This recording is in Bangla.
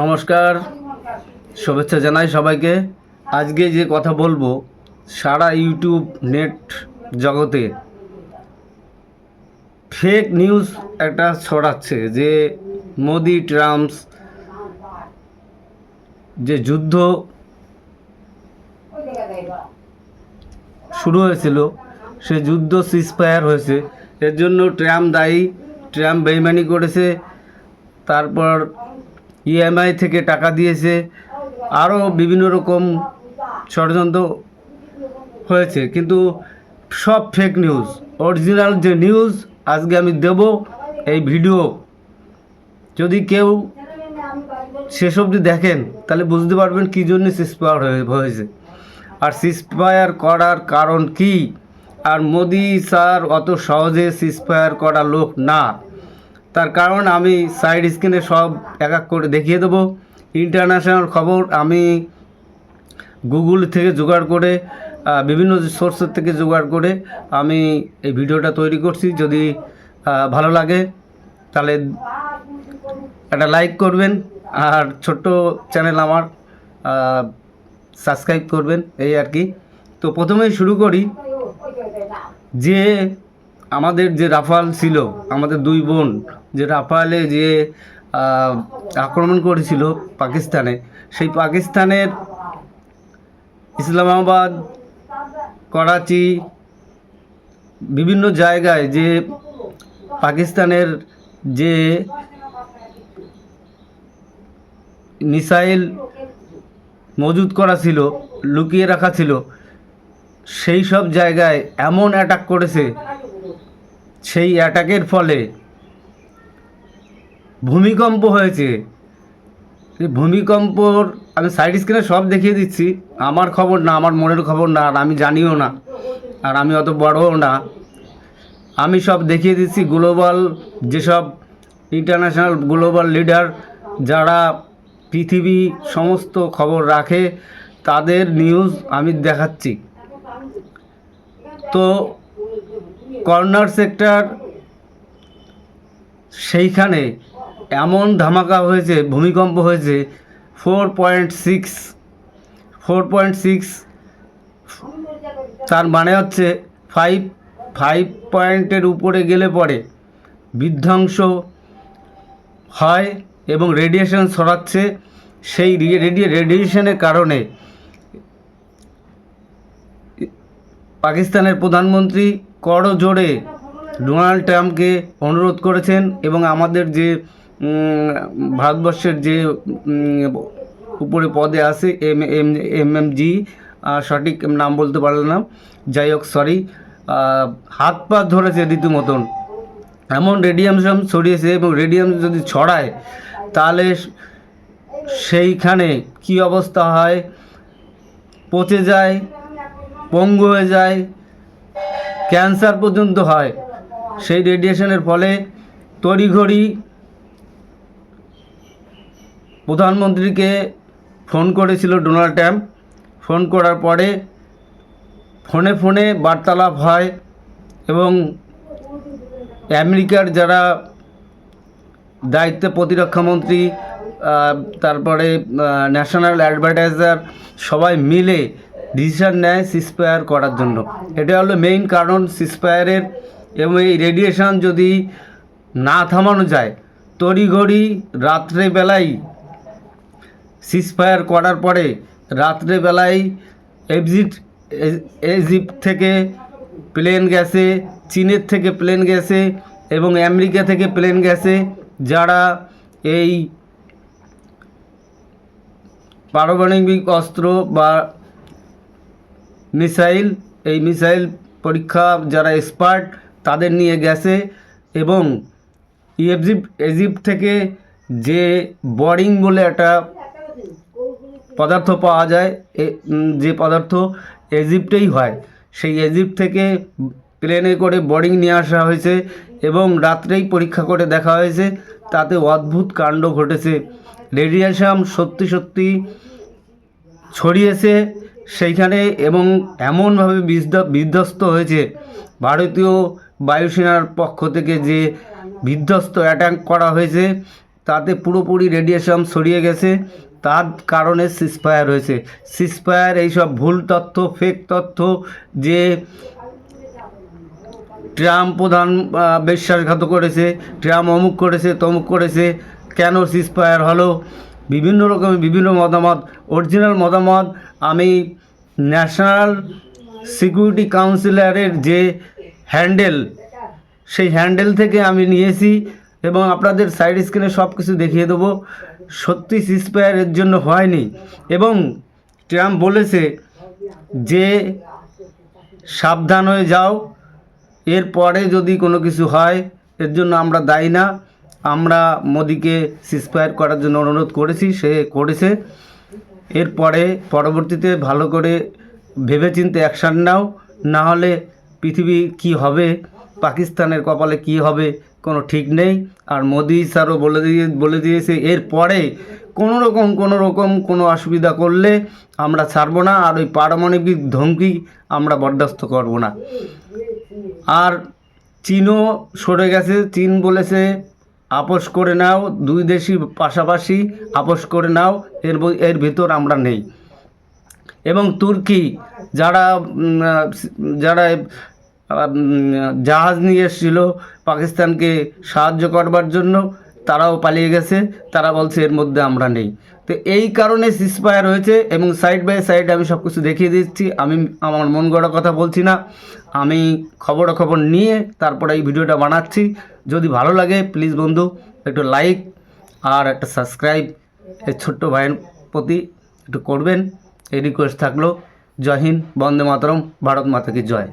নমস্কার, শুভেচ্ছা জানাই সবাইকে। আজকে যে কথা বলব, সারা ইউটিউব নেট জগতে ফেক নিউজ একটা ছড়াচ্ছে যে মোদি ট্রাম্পস যে যুদ্ধ শুরু হয়েছিল, সে যুদ্ধ সিজফায়ার হয়েছে। এর জন্য ট্রাম্প দায়ী, ট্রাম্প বেইমানি করেছে। তারপর ইএমআই থেকে টাকা দিয়েছে। আরও বিভিন্ন রকম ষড়যন্ত্র হয়েছে। কিন্তু সব ফেক নিউজ অরিজিনাল যে নিউজ আজকে আমি দেব এই ভিডিও যদি কেউ শেষ অবধি দেখেন, তাহলে বুঝতে পারবেন কী জন্য সিসপায়ার হয়েছে। আর সিসপায়ার করার কারণ কি? আর মোদি স্যার অত সহজে সিসপায়ার করা লোক না। তার কারণ আমি সাইড স্ক্রিনে সব এক এক করে দেখিয়ে দেবো। ইন্টারন্যাশনাল খবর আমি গুগল থেকে জোগাড় করে বিভিন্ন সোর্সের থেকে জোগাড় করে আমি এই ভিডিওটা তৈরি করছি। যদি ভালো লাগে, তাহলে একটা লাইক করবেন। আর ছোট্ট চ্যানেল আমার সাবস্ক্রাইব করবেন, এই আর কি। তো প্রথমেই শুরু করি যে আমাদের যে রাফাল ছিল, আমাদের দুই বোন, যে রাফালে যে আক্রমণ করেছিল পাকিস্তানে, সেই পাকিস্তানের ইসলামাবাদ, করাচি, বিভিন্ন জায়গায় যে পাকিস্তানের যে মিসাইল মজুদ করা ছিল, লুকিয়ে রাখা ছিল, সেই সব জায়গায় এমন অ্যাটাক করেছে সেই অ্যাটাকের ফলে ভূমিকম্প হয়েছে। ভূমিকম্পর আমি সাইড স্ক্রিনে সব দেখিয়ে দিচ্ছি। আমার খবর না, আমার মনের খবর না, আর আমি জানিও না, আর আমি অত বড়ও না। আমি সব দেখিয়ে দিচ্ছি গ্লোবাল যেসব ইন্টারন্যাশনাল গ্লোবাল লিডার যারা পৃথিবী সমস্ত খবর রাখে, তাদের নিউজ আমি দেখাচ্ছি। তো কর্নার সেক্টর সেইখানে এমন ধামাকা হয়েছে, ভূমিকম্প হয়েছে four point six four point six তার মানে হচ্ছে ফাইভ ফাইভ পয়েন্টের উপরে গেলে পরে বিধ্বংস হয় এবং রেডিয়েশন ছড়াচ্ছে। সেই রেডিয়ে রেডিয়েশনের কারণে পাকিস্তানের প্রধানমন্ত্রী করজোড়ে ডোনাল্ড ট্রাম্পকে অনুরোধ করেছেন এবং আমাদের যে ভারতবর্ষের যে উপরে পদে আছে এম এম এম এম, জি সঠিক নাম বলতে পারল না। যাই হোক সরি হাত পা ধরেছে রীতিমতন। এমন রেডিয়ামশন ছড়িয়েছে এবং রেডিয়াম যদি ছড়ায়, তাহলে সেইখানে কি অবস্থা হয়? পচে যায় পঙ্গু হয়ে যায়, ক্যান্সার পর্যন্ত হয়। সেই রেডিয়েশনের ফলে তড়িঘড়ি প্রধানমন্ত্রীকে ফোন করেছিল ডোনাল্ড ট্রাম্প। ফোন করার পরে ফোনে ফোনে বার্তালাপ হয় এবং আমেরিকার যারা দায়িত্বে প্রতিরক্ষামন্ত্রী তারপরে ন্যাশনাল অ্যাডভার্টাইজার সবাই মিলে ডিসিশন নেয় সিসপায়ার করার জন্য। এটা হলো মেইন কারণ সিসপায়ারের এবং এই রেডিয়েশন যদি না থামানো যায়, তড়িঘড়ি রাত্রেবেলায় সিজফায়ার করার পরে রাত্রেবেলায় এক্সিট ইজিপ্ট থেকে প্লেন গেছে, চীনের থেকে প্লেন গেছে এবং আমেরিকা থেকে প্লেন গেছে, যারা এই পারমাণবিক অস্ত্র বা মিসাইল, এই মিসাইল পরীক্ষা যারা এক্সপার্ট, তাদের নিয়ে গেছে এবং ইজিপ্ট ইজিপ্ট থেকে যে বরিং বলে একটা পদার্থ পাওয়া যায় যে পদার্থ ইজিপ্টেই হয়, সেই ইজিপ্ট থেকে প্লেনে করে বোর্ডিং নিয়ে আসা হয়েছে এবং রাত্রেই পরীক্ষা করে দেখা হয়েছে, তাতে অদ্ভুত কাণ্ড ঘটেছে। রেডিয়েশন সত্যি সত্যি ছড়িয়েছে সেইখানে এবং এমনভাবে বিধ্ব- বিধ্বস্ত হয়েছে ভারতীয় বায়ুসেনার পক্ষ থেকে যে বিধ্বস্ত অ্যাটাক করা হয়েছে, তাতে পুরোপুরি রেডিয়েশন ছড়িয়ে গেছে, তার কারণে সিসফায়ার হয়েছে। সিসফায়ার এইসব ভুল তথ্য ফেক তথ্য যে ট্রাম্প প্রধান বিশ্বাসঘাত করেছে, ট্রাম্প অমুক করেছে, তমুক করেছে, কেন সিসফায়ার হলো? বিভিন্ন রকমের বিভিন্ন মতামত অরিজিনাল মতামত আমি ন্যাশনাল সিকিউরিটি কাউন্সিলরের যে হ্যান্ডেল, সেই হ্যান্ডেল থেকে আমি নিয়েছি এবং আপনাদের সাইড স্ক্রিনে সব কিছু দেখিয়ে দেবো। সত্যি সিসফায়ারের জন্য হয়নি এবং ট্রাম্প বলেছে যে, সাবধান হয়ে যাও এরপরে যদি কোনো কিছু হয়, এর জন্য আমরা দায়ী না। আমরা মোদিকে সিসফায়ার করার জন্য অনুরোধ করেছি, সে করেছে। এরপরে পরবর্তীতে ভালো করে ভেবেচিন্তে অ্যাকশান নাও, না হলে পৃথিবী কি হবে, পাকিস্তানের কপালে কি হবে, কোনো ঠিক নেই। আর মোদি স্যারও বলে দিয়ে, বলে দিয়েছে, এরপরে কোনো রকম কোনো রকম কোনো অসুবিধা করলে আমরা ছাড়বো না, আর ওই পারমাণবিক ধমকি আমরা বরদাস্ত করব না। আর চীনও সরে গেছে, চীন বলেছে আপোষ করে নাও, দুই দেশই পাশাপাশি আপোষ করে নাও, এর এর ভিতর আমরা নেই। এবং তুর্কি, যারা যারা জাহাজ নিয়ে এসেছিল পাকিস্তানকে সাহায্য করবার জন্য, তারাও পালিয়ে গেছে, তারা বলছে এর মধ্যে আমরা নেই। তো এই কারণে সিসফায়ার হয়েছে এবং সাইড বাই সাইড আমি সব কিছু দেখিয়ে দিচ্ছি। আমি, আমার মন গড়া কথা বলছি না। আমি খবরাখবর নিয়ে তারপরে এই ভিডিওটা বানাচ্ছি। যদি ভালো লাগে প্লিজ বন্ধু, একটু লাইক আর একটা সাবস্ক্রাইব এই ছোট্ট ভাইয়ের প্রতি একটু করবেন। এই রিকোয়েস্ট থাকল, জয় হিন্দ, বন্দে মাতরম, ভারত মাতাকে জয়।